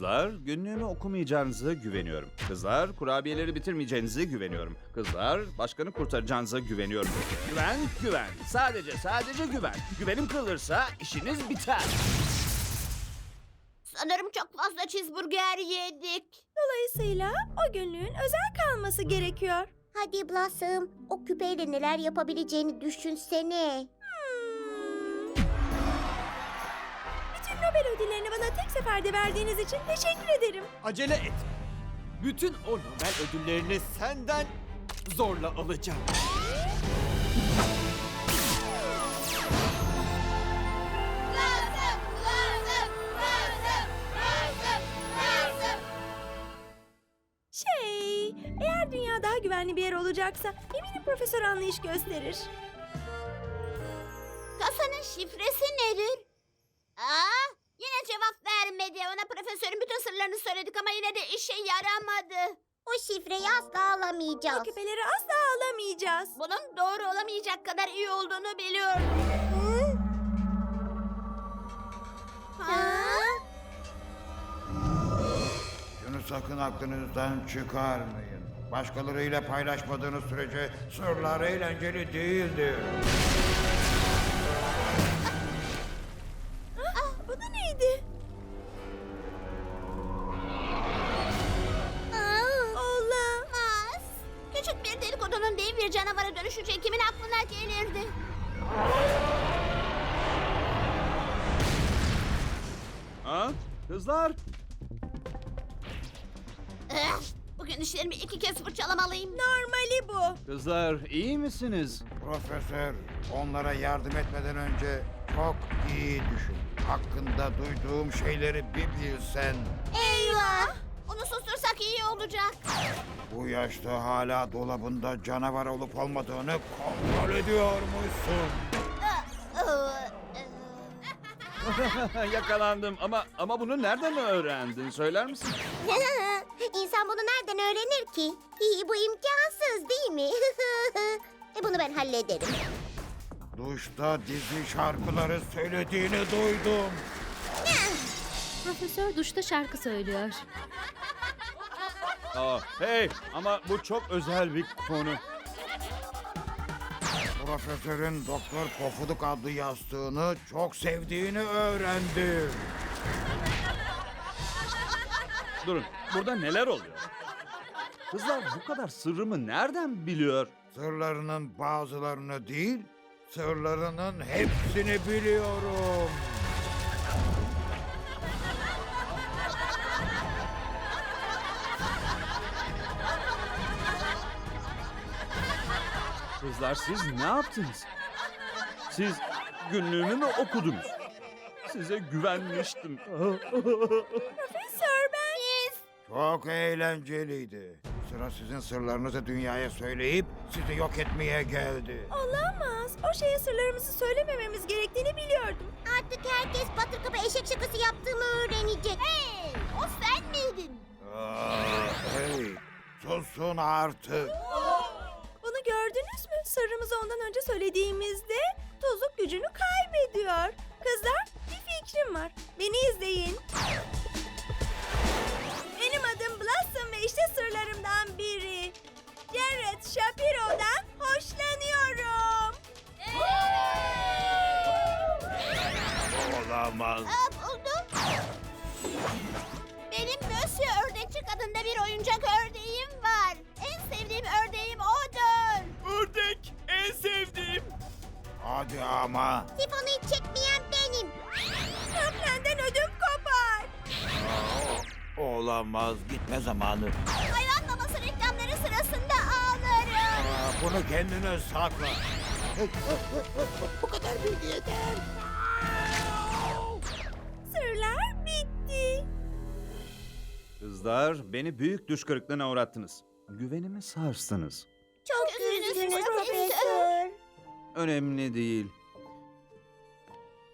Kızlar, günlüğümü okumayacağınıza güveniyorum. Kızlar, kurabiyeleri bitirmeyeceğinize güveniyorum. Kızlar, başkanı kurtaracağınıza güveniyorum. Güven, güven. Sadece, sadece güven. Güvenim kırılırsa işiniz biter. Sanırım çok fazla cheeseburger yedik. Dolayısıyla o günlüğün özel kalması gerekiyor. Hadi Blossom, o küpeyle neler yapabileceğini düşünsene. Bütün Nobel ödüllerini bana tek seferde verdiğiniz için teşekkür ederim. Acele et. Bütün o Nobel ödüllerini senden zorla alacağım. Şey, eğer dünya daha güvenli bir yer olacaksa eminim profesör anlayış gösterir. Kasanın şifresi nedir? Aa, yine cevap vermedi. Ona profesörün bütün sırlarını söyledik ama yine de işe yaramadı. O şifreyi asla O alamayacağız. küpeleri asla alamayacağız. Bunun doğru olamayacak kadar iyi olduğunu biliyorum. Ha? Şunu sakın aklınızdan çıkarmayın. Başkalarıyla paylaşmadığınız sürece sırlar eğlenceli değildir. Neydi? Olamaz. Küçük bir dedikodunun değil bir canavara dönüşeceği kimin aklına gelirdi? Ha? Kızlar, Eh, Bugün dişlerimi iki kez fırçalamalıyım. Normali bu. kızlar iyi misiniz? Profesör, onlara yardım etmeden önce çok iyi düşün. Hakkında duyduğum şeyleri bir bilsen. Eyvah! Onu sustursak iyi olacak. Bu yaşta hala dolabında canavar olup olmadığını kontrol ediyormuşsun. Yakalandım ama ama bunu nereden öğrendin söyler misin? İnsan bunu nereden öğrenir ki? İyi, bu imkansız değil mi? e bunu ben hallederim. Duşta dizi şarkıları söylediğini duydum. Profesör duşta şarkı söylüyor. Aa, hey ama bu çok özel bir konu. Profesörün Doktor Pofuduk adlı yastığını çok sevdiğini öğrendim. Durun, burada neler oluyor? Kızlar bu kadar sırrımı nereden biliyor? Sırlarının bazılarını değil, sırlarının hepsini biliyorum. Kızlar siz ne yaptınız? Siz günlüğümü mü okudunuz? Size güvenmiştim. Profesör. Çok eğlenceliydi. Sıra sizin sırlarınızı dünyaya söyleyip sizi yok etmeye geldi. Olamaz. O şeye sırlarımızı söylemememiz gerektiğini biliyordum. Artık herkes patır kapı eşek şakası yaptığımı öğrenecek. Hey! O sen miydin? Aa, hey, susun artık. Bunu gördünüz mü? Sırrımızı ondan önce söylediğimizde tuzluk gücünü kaybediyor. Kızlar bir fikrim var. Beni izleyin. İşte sırlarımdan biri. Jared Shapiro'dan hoşlanıyorum. Olamaz. Aa, buldum. Benim Mösyö Ördekçik adında bir oyuncak ördeğim var. En sevdiğim ördeğim odur. Ördek en sevdiğim. Hadi ama. Sifonu Olamaz, gitme zamanı. Hayvan maması reklamları sırasında ağlarım. Aa, bunu kendine sakla. Sırlar bitti. Kızlar beni büyük düş kırıklığına uğrattınız. Güvenimi sarstınız. Çok üzgünüz profesör. Önemli değil.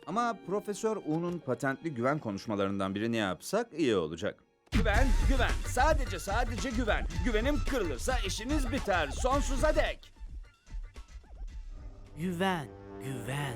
Ama Profesör U'nun patentli güven konuşmalarından birini yapsak iyi olacak. Güven, güven. Sadece sadece güven. Güvenim kırılırsa işiniz biter sonsuza dek. Güven, güven.